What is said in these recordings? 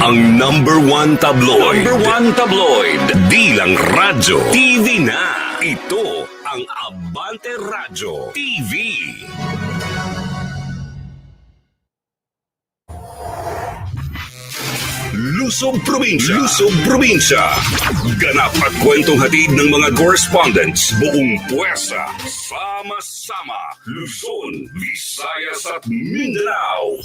Ang number one tabloid. Number one tabloid. Di lang radyo. TV na. Ito ang Abante Radyo TV. Lusog Probinsya. Lusog Probinsya. Ganap at kwentong hatid ng mga correspondents. Buong puwersa. Sama-sama. Luzon, Visayas at Mindanao.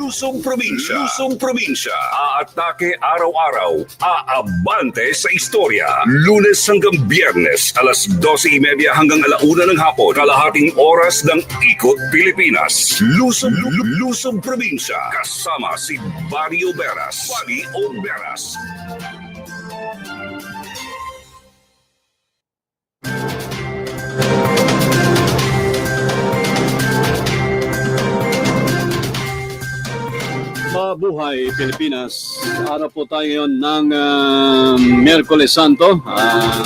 Lusog Probinsya. Lusog Probinsya. Aatake araw-araw. Aabante sa istorya. Lunes hanggang biyernes, alas 12.30 hanggang alauna ng hapon. Kalahating oras ng Ikot Pilipinas. Lusog, Lu- Lusog Probinsya. Kasama si Barrio Beras. Barrio Beras. Mabuhay Pilipinas. Araw po tayo ngayon ng ah, Miyerkules Santo. Ah,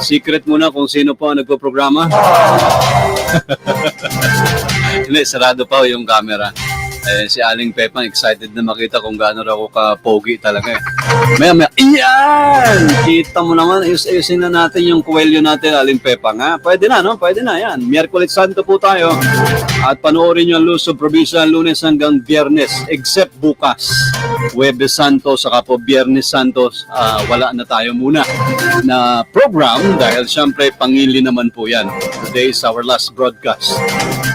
secret muna kung sino po ang nagpo-programa. Hindi, sarado pa yung camera. Eh, si Aling Pepang excited na makita kung gaano raw ako ka-pogi talaga eh. Maya maya, iyan! Kita mo naman, ayus-ayusin na natin yung kwelyo natin, Aling Pepang ha. Pwede na, no? Pwede na, yan. Miyerkules Santo po tayo. At panoorin nyo ang Luzon Provincia lunes hanggang biyernes, except bukas. Huwebes Santo, saka po Biyernes Santos, ah, wala na tayo muna na program dahil syempre pangili naman po yan. Today is our last broadcast.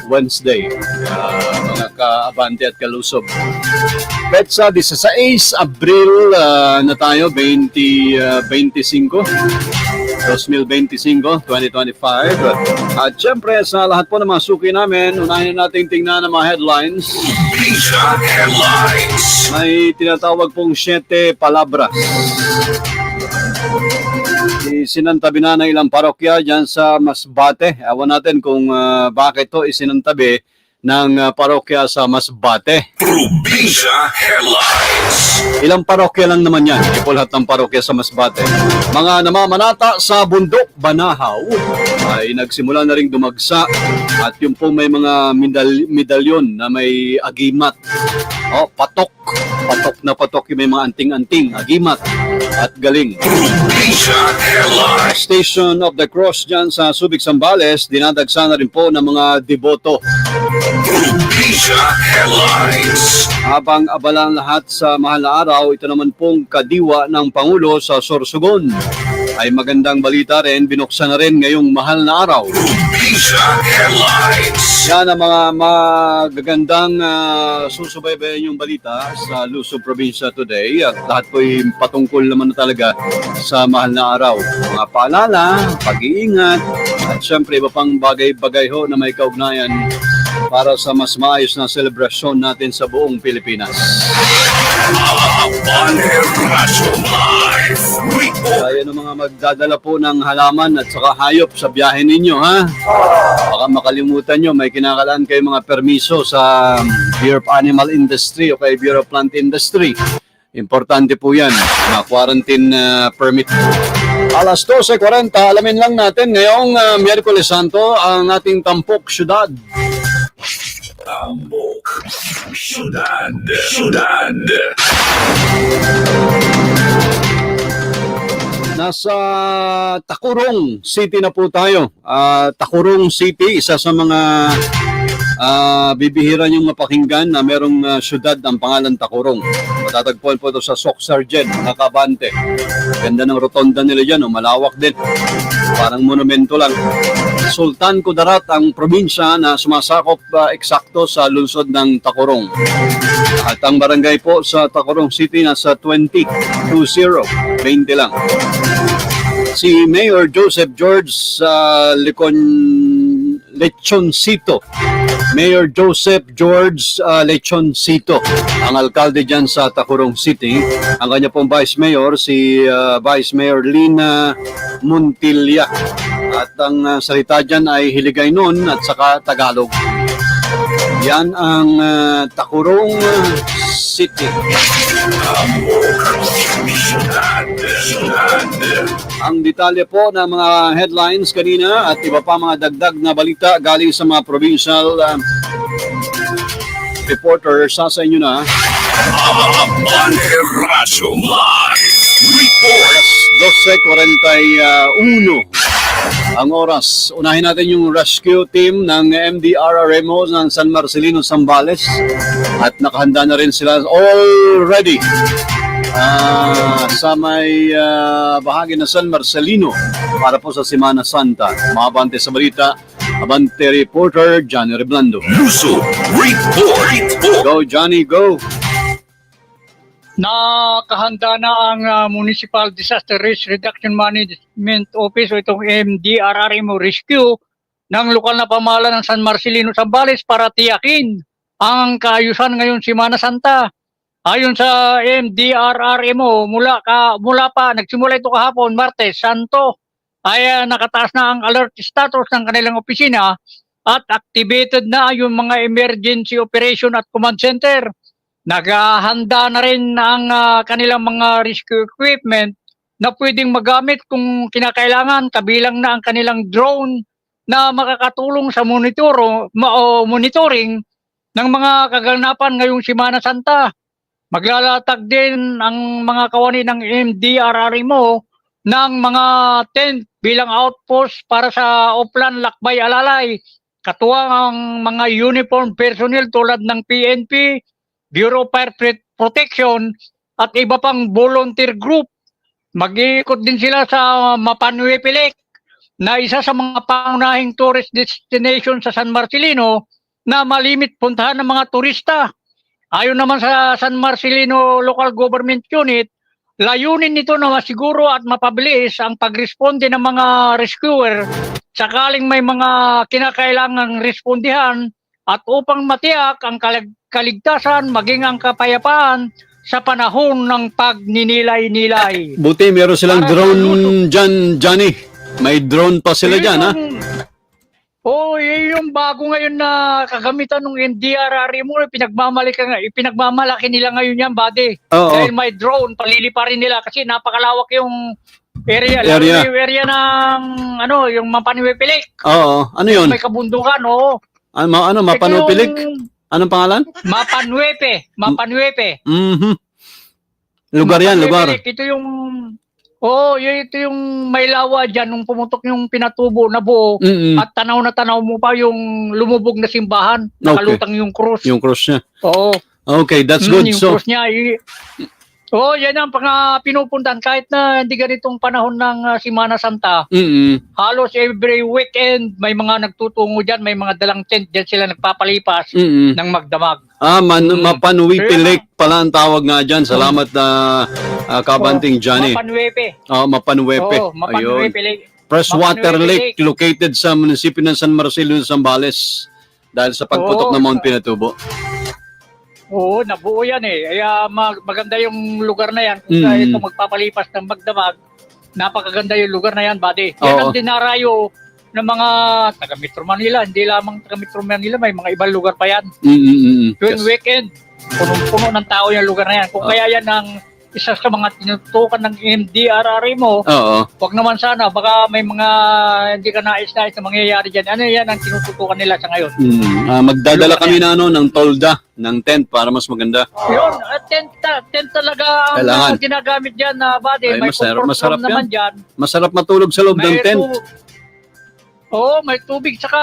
Wednesday, mga kaabante at kalusob. Petsa, 16 Abril ah, na tayo, 20, ah, 25. 2025, 2025. At syempre, sa lahat po ng mga suki namin, unahin natin tingnan ang mga headlines. Headlines. May tinatawag pong Siete Palabras. Isinantabi na ng ilang parokya dyan sa Masbate. Awan natin kung ah, bakit to isinantabi ng ah, parokya sa Masbate. Probinsya Headlines. Ilang parokya lang naman yan. Po lahat ng parokya sa Masbate. Mga namamanata sa bundok Banahaw ay nagsimula na ring dumagsa at yung po may mga medal- medalyon na may agimat. Oh, patok. Patok na patok yung may mga anting-anting, agimat at galing. Station of the Cross dyan sa Subic, Zambales, dinadagsa na rin po ng mga deboto. Habang abala ang lahat sa mahal na araw, ito naman pong kadiwa ng Pangulo sa Sorsogon. Ay magandang balita rin, binuksan na rin ngayong mahal na araw. Yan ang mga magagandang uh, susubaybayan yung balita sa Luzon Provincia today at lahat po ay patungkol naman na talaga sa mahal na araw. Mga paalala, pag-iingat at syempre iba pang bagay-bagay ho na may kaugnayan para sa mas maayos na selebrasyon natin sa buong Pilipinas. Kaya ng mga magdadala po ng halaman at saka hayop sa biyahe ninyo, ha? Baka makalimutan nyo, may kinakalaan kayo mga permiso sa Bureau of Animal Industry o kay Bureau of Plant Industry. Importante po yan, mga quarantine uh, permit. Alas 12.40, alamin lang natin ngayong uh, Miyerkules Santo ang ating tampok syudad. Tambok. Syudad. Syudad. Nasa Takurong City na po tayo. Ah, Takurong City, isa sa mga ah, bibihira yung mapakinggan na merong ah, syudad ang pangalan Takurong. Matatagpuan po ito sa Sok Sargent, Nakabante. Ganda ng rotonda nila dyan, oh, malawak din. Parang monumento lang. Sultan Kudarat ang probinsya na sumasakop ah, eksakto sa lungsod ng Takurong. At ang barangay po sa Tacorong City nasa 20, 20, 20 lang. Si Mayor Joseph George sa Licon Lechoncito. Mayor Joseph George uh, Lechoncito, ang alkalde dyan sa Tacorong City. Ang kanya pong Vice Mayor, si uh, Vice Mayor Lina Montilla. At ang uh, salita dyan ay Hiligaynon at saka Tagalog. Yan ang uh, Takurong uh, City. Ang detalye po ng mga headlines kanina at iba pa mga dagdag na balita galing sa mga provincial uh, reporter sa sa inyo na Live Report. 12.41 ang oras. Unahin natin yung rescue team ng MDRRMO ng San Marcelino, Zambales. At nakahanda na rin sila already ah, sa may ah, bahagi ng San Marcelino para po sa Semana Santa. Makabante sa balita, Abante reporter Johnny Reblando. Luzon Report. Go Johnny, go! Nakahanda na ang ah, Municipal Disaster Risk Reduction Management Office o itong MDRRMO Rescue ng lokal na pamahalaan ng San Marcelino Zambales para tiyakin ang kaayusan ngayon Semana Santa. Ayon sa MDRRMO, mula ka mula pa nagsimula ito kahapon Martes Santo ay ah, nakataas na ang alert status ng kanilang opisina at activated na yung mga emergency operation at command center. Naghahanda na rin ang ah, kanilang mga rescue equipment na pwedeng magamit kung kinakailangan kabilang na ang kanilang drone na makakatulong sa monitoro, ma- o monitoring ng mga kaganapan ngayong Semana Santa. Maglalatag din ang mga kawani ng MDRRMO ng mga tent bilang outpost para sa Oplan Lakbay Alalay. Katuwang ang mga uniform personnel tulad ng PNP, Bureau of Fire Protection at iba pang volunteer group. Mag-iikot din sila sa Mapanwepilek na isa sa mga pangunahing tourist destination sa San Marcelino na malimit puntahan ng mga turista. Ayon naman sa San Marcelino Local Government Unit, layunin nito na masiguro at mapabilis ang pagresponde ng mga rescuer sakaling may mga kinakailangang respondihan at upang matiyak ang kalig- kaligtasan maging ang kapayapaan sa panahon ng pagninilay-nilay. Buti meron silang Para drone dyan, Johnny. May drone pa sila dyan, ha? Oo, oh, yun yung bago ngayon na kagamitan ng NDRR mo, pinagmamalaki, pinagmamalaki nila ngayon yan, buddy. Oo. Dahil may drone, paliliparin nila kasi napakalawak yung area. Area. yung area ng, ano, yung Mapaniwipilik. Oo. Ano yun? May kabundukan, oo. Ano, ma- ano Ito mapanupilik? yung Anong pangalan? Mapanwepe. Mapanwepe. Mhm. Lugar yan, lugar. Ito yung, oo, yun, ito yung may lawa dyan, nung pumutok yung pinatubo na buo. Mm At tanaw na tanaw mo pa yung lumubog na simbahan. Okay. Nakalutang yung krus. Yung cross niya. Oo. Okay, that's Mm, good. yung So, krus niya. Y- Oo, yan ang pang pinupuntan. Kahit na hindi ganitong panahon ng ah, Semana Santa, mm halos every weekend may mga nagtutungo dyan, may mga dalang tent dyan sila nagpapalipas mm ng magdamag. Ah, man, Mm. mapanuwipilik pala ang tawag nga dyan. Salamat na uh, kabanting Johnny. Mapanwepe. Oh, mapanuwepe. Oo, Ayun. mapanwepe. Lake. Freshwater Lake located sa munisipyo ng San Marcelino, Zambales. Dahil sa pagputok Oo. ng Mount Pinatubo. Oo, nabuo yan eh. Kaya mag- maganda yung lugar na yan. Mm. Kung mm. ito magpapalipas ng magdamag, napakaganda yung lugar na yan, buddy. Yan Oo. ang dinarayo ng mga taga Metro Manila. Hindi lamang taga Metro Manila, may mga ibang lugar pa yan. Mm-mm-mm. Tuwing Yes. weekend, punong-puno ng tao yung lugar na yan. Kung Oo. kaya yan ang isa sa mga tinutukan ng MDRRA mo, Oo. wag naman sana, baka may mga hindi ka nais-nais na mangyayari dyan. Ano yan ang tinututukan nila sa ngayon? Mm. Ah, magdadala kami na ano, ng tolda, ng tent para mas maganda. Yun, at tent, tent talaga ang Kailangan. uh, ginagamit dyan na buddy. Ay, may masarap- masarap naman dyan. Masarap matulog sa loob ng May tent. Oo, may tubig. Saka,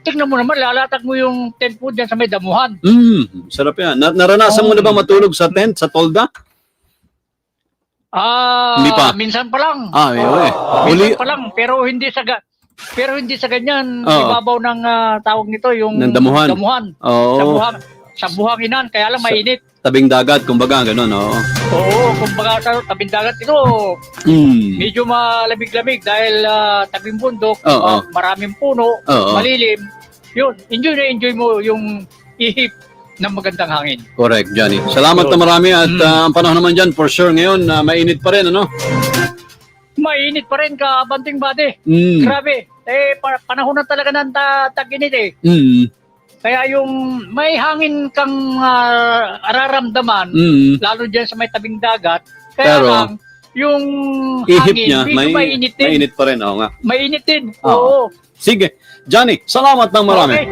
tignan mo naman, lalatag mo yung tent po dyan sa may damuhan. Mm, sarap yan. Na- naranasan mo na ba matulog sa tent, sa tolda? Ah, Hindi pa. minsan pa lang. Ah, yun eh. Uli, Minsan pa lang, pero hindi sa ga- pero hindi sa ganyan, Oo. ibabaw ng ah, tawag nito, yung Ng damuhan. damuhan. Sa oo, buhang, sa buhanginan, kaya lang Sa- mainit. tabing dagat, kumbaga, ganun, oo. Oo, kumbaga sa tabing dagat ito, Mm. medyo malamig-lamig dahil ah, tabing bundok, Oo. ah, maraming puno, Oo, malilim. Yun, enjoy na enjoy mo yung ihip ng magandang hangin. correct, Johnny. Salamat na marami at Mm. ah, ang panahon naman dyan, for sure, ngayon, na mainit pa rin, ano? Mainit pa rin ka, banting bade. Mm. Grabe. Eh, pa- panahon na talaga ng ta- tag-init eh. Mm. Kaya yung may hangin kang ah, araramdaman, Mm. lalo dyan sa may tabing dagat, kaya Pero, lang, yung Ihip hangin, niya, may, mainit din. mainit pa rin, oo nga. Mainit din. Oo. Oo. Sige, Johnny, salamat ng marami. Okay.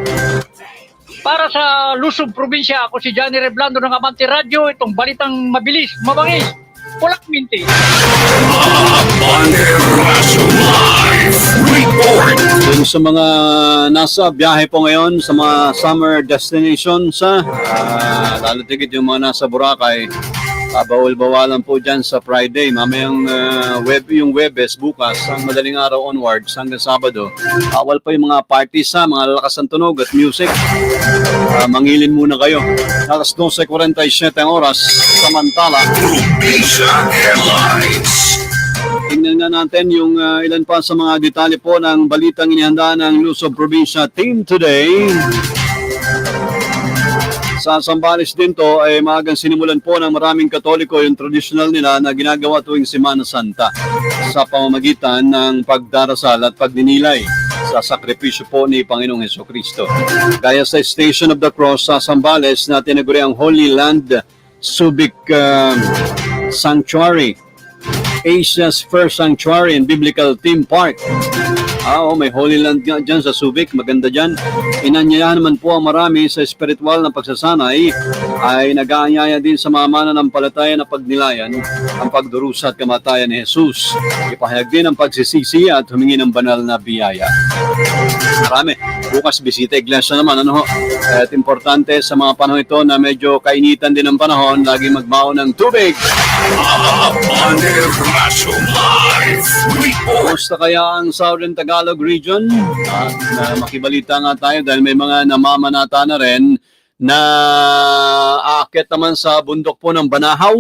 Para sa Luzon Probinsya, ako si Johnny Reblando ng Abante Radio. Itong balitang mabilis, mabangis, walang minti. Dun sa mga nasa biyahe po ngayon sa mga summer destinations, ha? Ah, lalo tigit yung mga nasa Boracay, ah, bawal-bawalan po dyan sa Friday. Mamayang ah, web, yung Webes bukas, ang madaling araw onwards hanggang Sabado. Bawal pa yung mga parties ha, mga lalakas ng tunog at music. Ah, mangilin muna kayo. Alas 12.47 ang oras, samantala. Tingnan nga natin yung uh, ilan pa sa mga detalye po ng balitang inihanda ng Luzon Provincia Team today. Sa Sambales din to ay maagang sinimulan po ng maraming Katoliko yung traditional nila na ginagawa tuwing Semana Santa sa pamamagitan ng pagdarasal at pagdinilay sa sakripisyo po ni Panginoong Heso Kristo. Gaya sa Station of the Cross sa Sambales na tinaguri ang Holy Land Subic um, Sanctuary Asia's first sanctuary and biblical theme park. Ah, oh, may Holy Land nga dyan sa Subic, maganda dyan. Inanyayahan naman po ang marami sa spiritual na pagsasanay ay nag-aanyaya din sa mga mananampalataya na pagnilayan ang pagdurusa at kamatayan ni Jesus. Ipahayag din ang pagsisisi at humingi ng banal na biyaya. Marami. Bukas bisita iglesia naman. Ano ho? At importante sa mga panahon ito na medyo kainitan din ang panahon, lagi magbaon ng tubig. Abante Raso Live Report. Kumusta kaya ang Southern Tagalog region? At uh, makibalita nga tayo dahil may mga namamanata na rin na aakyat naman sa bundok po ng Banahaw.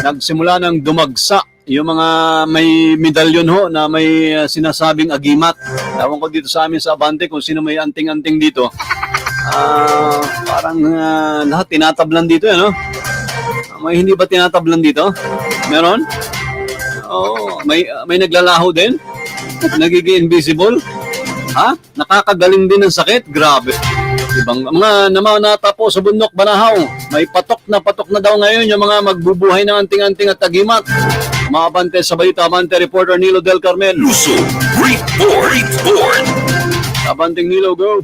Nagsimula ng dumagsa yung mga may medalyon ho na may uh, sinasabing agimat. Ewan ko dito sa amin sa Abante kung sino may anting-anting dito. Ah, parang uh, lahat tinatablan dito, ano? May hindi ba tinatablan dito? Meron? Oo, may may naglalaho din. Nagiging invisible. Ha? Nakakagaling din ng sakit. Grabe. Ibang mga namanata po sa bundok Banahaw. May patok na patok na daw ngayon yung mga magbubuhay ng anting-anting at tagimat. Umabante sa balita, Abante reporter Nilo Del Carmen. Luzon Report. Report. Abanting Nilo, go.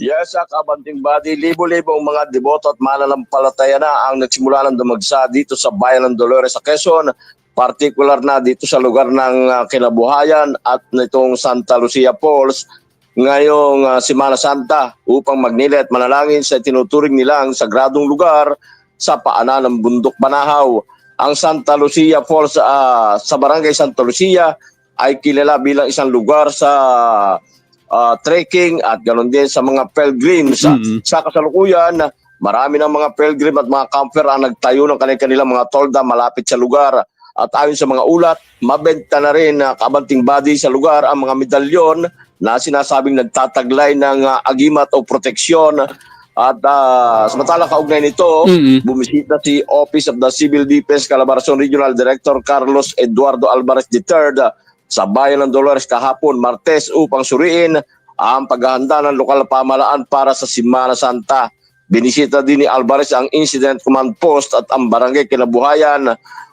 Yes, sa kabanting body, libo-libong mga deboto at mananampalataya na ang nagsimula ng dumagsa dito sa bayan ng Dolores sa Quezon, particular na dito sa lugar ng ah, kinabuhayan at nitong Santa Lucia Falls ngayong ah, Semana Santa upang magnili at manalangin sa tinuturing nilang sagradong lugar sa paanan ng bundok Banahaw. Ang Santa Lucia Falls ah, sa barangay Santa Lucia ay kilala bilang isang lugar sa ah, trekking at ganoon din sa mga pilgrims. Mhm. Sa kasalukuyan, marami ng mga pilgrim at mga camper ang nagtayo ng kanilang mga tolda malapit sa lugar. At ayon sa mga ulat, mabenta na rin na kabanting body sa lugar ang mga medalyon na sinasabing nagtataglay ng ah, agimat o proteksyon. At uh, samantala kaugnay nito, Mhm. bumisita si Office of the Civil Defense Calabarzon Regional Director Carlos Eduardo Alvarez III sa bayan ng Dolores kahapon, Martes, upang suriin ang paghahanda ng lokal pamalaan para sa Simana Santa. Binisita din ni Alvarez ang Incident Command Post at ang Barangay Kinabuhayan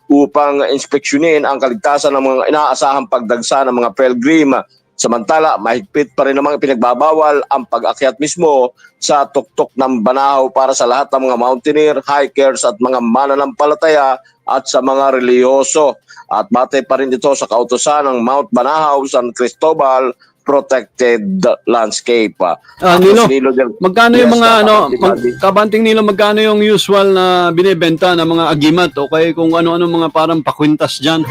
upang inspeksyonin ang kaligtasan ng mga inaasahang pagdagsa ng mga pilgrim. Samantala, mahigpit pa rin namang pinagbabawal ang pag-akyat mismo sa tuktok ng Banahaw para sa lahat ng mga mountaineer, hikers at mga mananampalataya at sa mga reliyoso. At batay pa rin ito sa kautosan ng Mount Banahaw, San Cristobal Protected Landscape. Ah, Ako Nilo, Nilo Del- magkano yung mga ano, mag, kabanting Nilo, magkano yung usual na binebenta ng mga agimat o kaya kung ano-ano mga parang pakwintas dyan?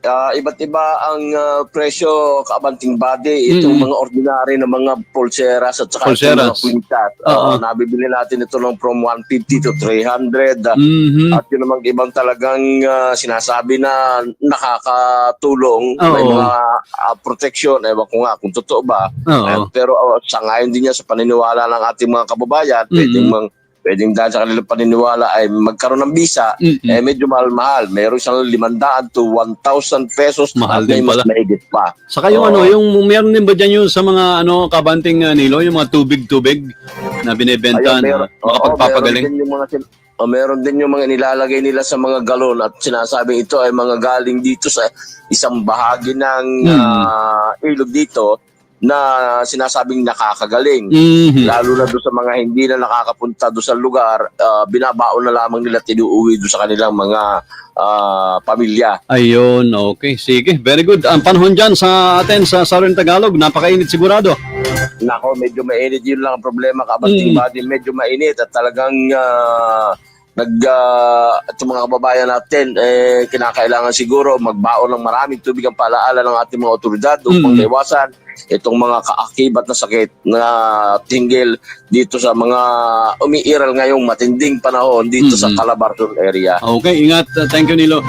Ah, iba't iba ang ah, presyo kabanting body itong Mm. mga ordinary na mga pulseras at saka Pulseras. mga kwintas. Oo. Oo, nabibili natin ito ng from 150 to 300. ah, Mhm. At yun namang ibang talagang ah, sinasabi na nakakatulong. May Oo. mga ah, protection. Ewan ko nga kung totoo ba. Eh, pero uh, sangayon din niya sa paniniwala ng ating mga kababayan. Mhm. Pwedeng, mang, pwedeng dahil sa kanilang paniniwala ay magkaroon ng visa. Mhm. Eh medyo mahal-mahal. Meron siyang 500 to 1,000 pesos. Mahal din mas pala. mahigit pa. Saka yung Oo. ano, yung meron din ba dyan yung sa mga ano kabanting uh, Nilo, yung mga tubig-tubig na binebenta na meron- makapagpapagaling? Meron din yung mga oh, meron din yung mga nilalagay nila sa mga galon at sinasabing ito ay mga galing dito sa isang bahagi ng Hmm. ah, ilog dito na sinasabing nakakagaling. Mhm. Lalo na doon sa mga hindi na nakakapunta doon sa lugar, ah, binabaon na lamang nila tinuuwi doon sa kanilang mga ah, pamilya. Ayun, okay. Sige, very good. Ang panahon dyan sa atin sa Southern Tagalog, napakainit sigurado. Nako, medyo mainit yun lang ang problema kabating Mm. body, medyo mainit at talagang ah, nag ah, at mga kababayan natin eh kinakailangan siguro magbaon ng maraming tubig ang paalaala ng ating mga otoridad upang Mm. maiwasan itong mga kaakibat na sakit na tinggil dito sa mga umiiral ngayong matinding panahon dito sa Mm. Calabarzon area. Okay, ingat. Thank you, Nilo.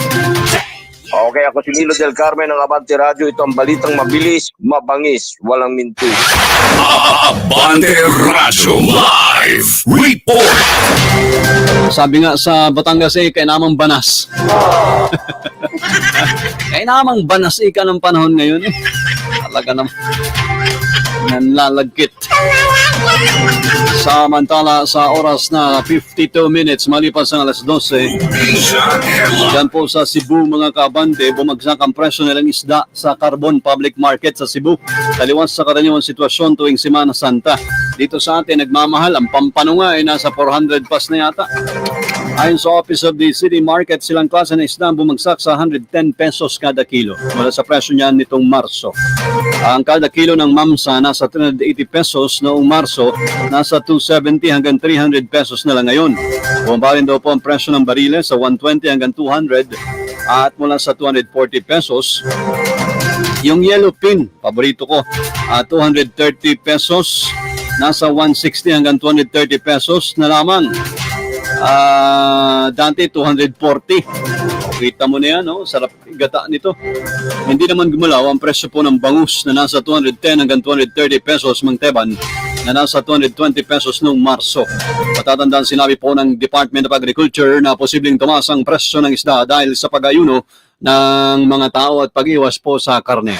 Okay, ako si Nilo Del Carmen ng Abante Radio. Ito ang balitang mabilis, mabangis, walang minti. Abante Radyo Live Report. Sabi nga sa Batangas eh, kainamang banas. kainamang banas eh ka ng panahon ngayon eh. Talaga naman. Nanlalagkit. Samantala sa oras na 52 minutes malipas ang alas 12, Probinsya Headline. Diyan po sa Cebu mga kabante, bumagsak ang presyo nilang isda sa Carbon Public Market sa Cebu. Taliwas sa karaniwang sitwasyon tuwing Semana Santa. Dito sa atin, nagmamahal. Ang pampano nga ay nasa 400 plus na yata. Ayon sa Office of the City Market, silang klase ng isda bumagsak sa 110 pesos kada kilo mula sa presyo niyan nitong Marso. Ang kada kilo ng mamsa nasa 380 pesos noong Marso, nasa 270 hanggang 300 pesos na lang ngayon. Bumaba rin daw po ang presyo ng bariles sa 120 hanggang 200 at mula sa 240 pesos. Yung yellow pin, paborito ko, ah, 230 pesos, nasa 160 hanggang 230 pesos na lamang. Ah, dati 240. Kita mo na yan, no? Sarap gata nito. Hindi naman gumalaw ang presyo po ng bangus na nasa 210 hanggang 230 pesos mang teban na nasa 220 pesos noong Marso. Matatandaan sinabi po ng Department of Agriculture na posibleng tumaas ang presyo ng isda dahil sa pag-ayuno ng mga tao at pag-iwas po sa karne.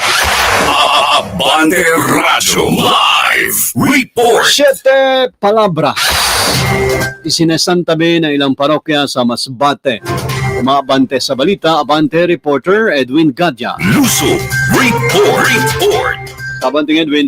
Abante Radyo Live Report. Siete palabra. Isinesantabi ng ilang parokya sa Masbate. Umabante sa balita, Abante reporter Edwin Gadya. Luso Report. Report. Kabanting Edwin.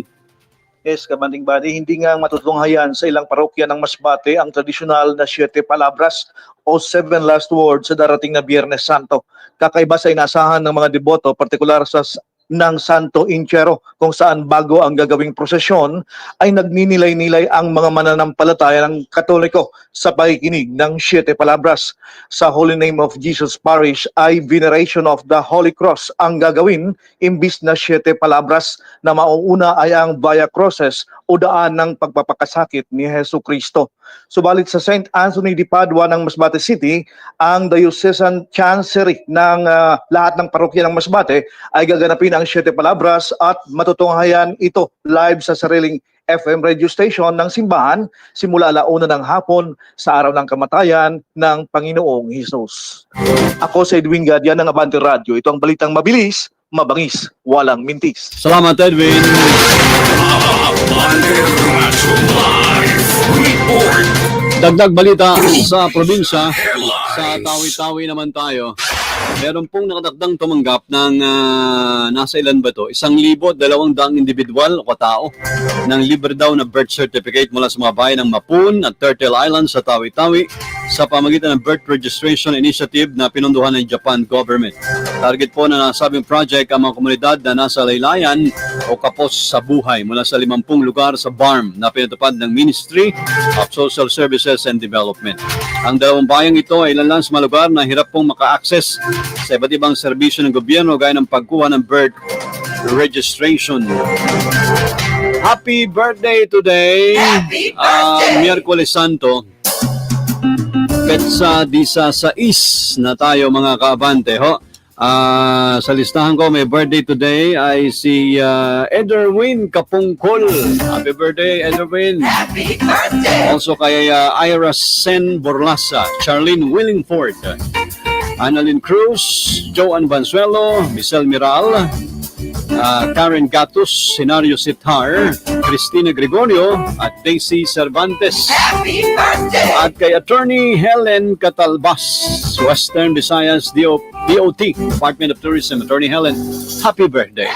Yes, Kabanting Badi, hindi nga matutunghayan sa ilang parokya ng Masbate ang tradisyonal na Siete Palabras o Seven Last Words sa darating na Biyernes Santo. Kakaiba sa inasahan ng mga deboto, partikular sa ng Santo Inchero kung saan bago ang gagawing prosesyon ay nagninilay-nilay ang mga mananampalataya ng Katoliko sa pakikinig ng Siete Palabras. Sa Holy Name of Jesus Parish ay veneration of the Holy Cross ang gagawin imbis na Siete Palabras na mauuna ay ang Via Crosses o daan ng pagpapakasakit ni Heso Kristo. Subalit sa St. Anthony de Padua ng Masbate City, ang Diocesan Chancery ng ah, lahat ng parokya ng Masbate ay gaganapin ang Siete Palabras at matutunghayan ito live sa sariling FM radio station ng simbahan simula alauna ng hapon sa araw ng kamatayan ng Panginoong Hesus. Ako si Edwin Gadia ng Abante Radio. Ito ang balitang mabilis, mabangis, walang mintis. Salamat Edwin. Dagdag balita sa probinsya. Sa tawi-tawi naman tayo. Meron pong nakadakdang tumanggap ng ah, nasa ilan ba to? Isang libo, dalawang daang individual o katao ng libre daw na birth certificate mula sa mga bayan ng Mapun at Turtle Island sa Tawi-Tawi sa pamagitan ng Birth Registration Initiative na pinunduhan ng Japan government. Target po na nasabing project ang mga komunidad na nasa laylayan o kapos sa buhay mula sa 50 lugar sa BARM na pinatupad ng Ministry of Social Services and Development. Ang dalawang bayang ito ay ilan lang sa mga lugar na hirap pong maka-access sa iba't ibang serbisyo ng gobyerno gaya ng pagkuha ng birth registration. Happy birthday today! Happy birthday! Miyerkules Santo. Petsa di sa sais na tayo mga kaabante ho. Ah, sa listahan ko may birthday today ay si ah, Ederwin Kapungkol. Happy birthday Ederwin. Happy birthday. Also kay ah, Ira Sen Borlasa, Charlene Willingford, Annalyn Cruz, Joan Bansuelo, Michelle Miral, ah, Karen Gatus, Senario Sitar, Cristina Gregorio, at Daisy Cervantes. At kay Attorney Helen Catalbas, Western Visayas DO, DOT, Department of Tourism. Attorney Helen, happy birthday.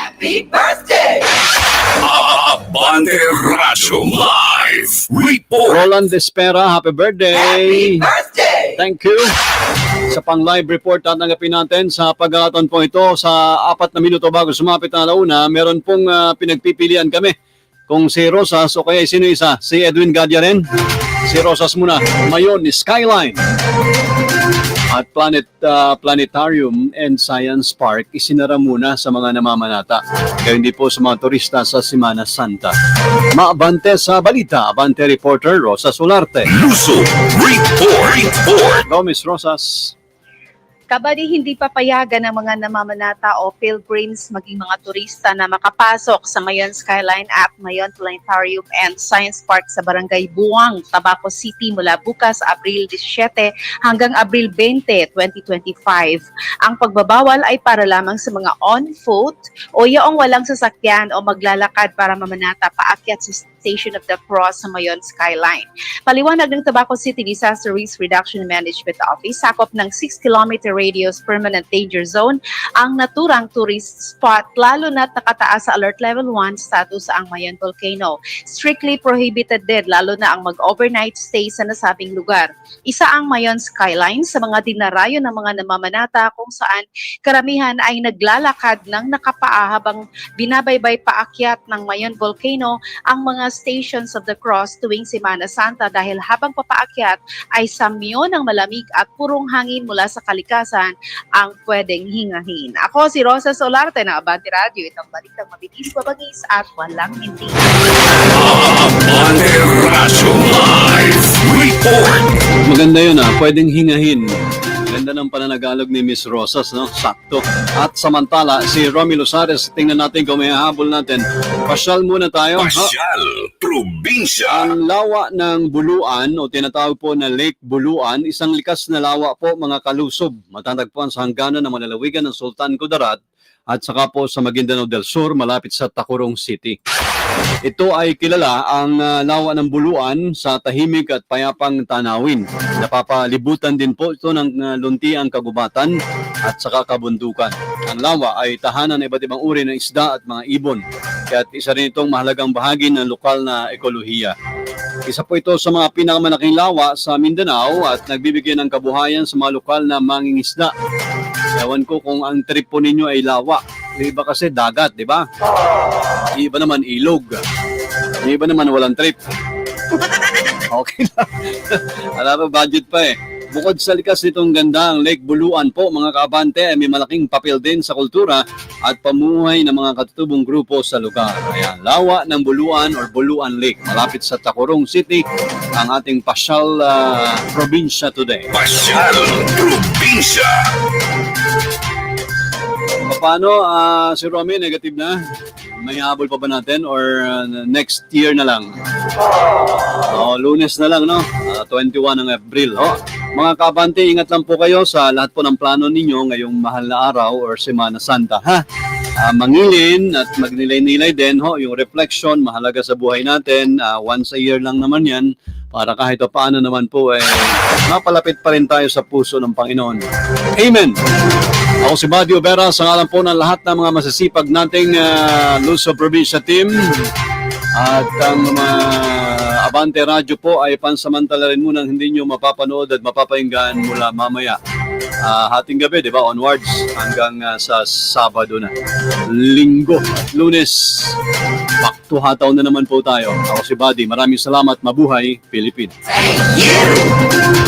Abante Radyo Live Report. Roland Despera, happy birthday! Happy birthday! Thank you. Sa pang live report tatanggapin natin sa pagkakataon po ito sa apat na minuto bago sumapit na alauna, meron pong ah, pinagpipilian kami. Kung si Rosas o kaya sino isa, si Edwin Gadia rin. Si Rosas muna. Mayon ni Skyline. At Planet ah, Planetarium and Science Park isinara muna sa mga namamanata. Kaya hindi po sa mga turista sa Semana Santa. Maabante sa balita, Abante reporter Rosa Solarte. Luso Report. Report. Go, Miss Rosas. Kabady hindi papayagan ng mga namamanata o pilgrims maging mga turista na makapasok sa Mayon Skyline at Mayon Planetarium and Science Park sa Barangay Buwang, Tabaco City mula bukas Abril 17 hanggang Abril 20, 2025. Ang pagbabawal ay para lamang sa mga on-foot o yaong walang sasakyan o maglalakad para mamanata paakyat sa Station of the Cross sa Mayon Skyline. Paliwanag ng Tabaco City Disaster Risk Reduction Management Office, sakop ng 6 km radius permanent danger zone ang naturang tourist spot lalo na't nakataas sa alert level 1 status ang Mayon Volcano. Strictly prohibited din lalo na ang mag-overnight stay sa nasabing lugar. Isa ang Mayon Skyline sa mga dinarayo ng mga namamanata kung saan karamihan ay naglalakad ng nakapaa habang binabaybay paakyat ng Mayon Volcano ang mga stations of the cross tuwing Semana Santa dahil habang papaakyat ay samyo ng malamig at purong hangin mula sa kalikasan ang pwedeng hingahin. Ako si Rosa Solarte ng Abante Radio. Itong balitang mabilis, mabagis at walang hindi. Abante Radyo Live Report. Maganda yun ah, pwedeng hingahin. Ganda ng pananagalog ni Miss Rosas, no? Sakto. At samantala, si Romy Losares, tingnan natin kung may habol natin. Pasyal muna tayo. Ha? Pasyal Probinsya. Ang lawa ng Buluan o tinatawag po na Lake Buluan, isang likas na lawa po mga kalusob. Matatagpuan sa hangganan ng malalawigan ng Sultan Kudarat at saka po sa Maguindanao del Sur malapit sa Tacorong City. Ito ay kilala ang ah, lawa ng Buluan sa tahimik at payapang tanawin. Napapalibutan din po ito ng ah, luntiang kagubatan at saka kabundukan. Ang lawa ay tahanan ng iba't ibang uri ng isda at mga ibon. Kaya isa rin itong mahalagang bahagi ng lokal na ekolohiya. Isa po ito sa mga pinakamalaking lawa sa Mindanao at nagbibigay ng kabuhayan sa mga lokal na mangingisda. Ewan ko kung ang trip po ninyo ay lawa. Yung iba kasi dagat, di ba? Yung iba naman ilog. Yung iba naman walang trip. Okay lang. Wala pa budget pa eh. Bukod sa likas nitong ganda, ang Lake Buluan po mga kabante ay may malaking papel din sa kultura at pamuhay ng mga katutubong grupo sa lugar. Ayan, lawa ng Buluan or Buluan Lake, malapit sa Tacorong City, ang ating pasyal ah, probinsya today. Pasyal Probinsya. Paano, ah, si Romy, negative na? May habol pa ba natin or ah, next year na lang? Oh, lunes na lang, no? Ah, 21 ng April. Oh. Mga kabante, ingat lang po kayo sa lahat po ng plano ninyo ngayong mahal na araw or Semana Santa, ha? Ah, mangilin at magnilay-nilay din, ho, yung reflection, mahalaga sa buhay natin. Ah, once a year lang naman yan para kahit pa paano naman po, eh, mapalapit pa rin tayo sa puso ng Panginoon. Amen! Ako si Badio Vera sa ngalan po ng lahat ng mga masasipag nating uh, Luso Provincia team. At ang mga Abante Radio po ay pansamantala rin muna hindi nyo mapapanood at mapapahinggan mula mamaya. Ah, hating gabi, di ba? Onwards hanggang ah, sa Sabado na. Linggo Lunes. Back to hataw na naman po tayo. Ako si Buddy. Maraming salamat. Mabuhay, Philippines. Ang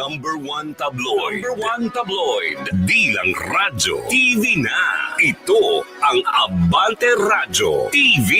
number one tabloid. Number one tabloid. Di lang radyo. TV na. Ito ang Abante Radyo TV.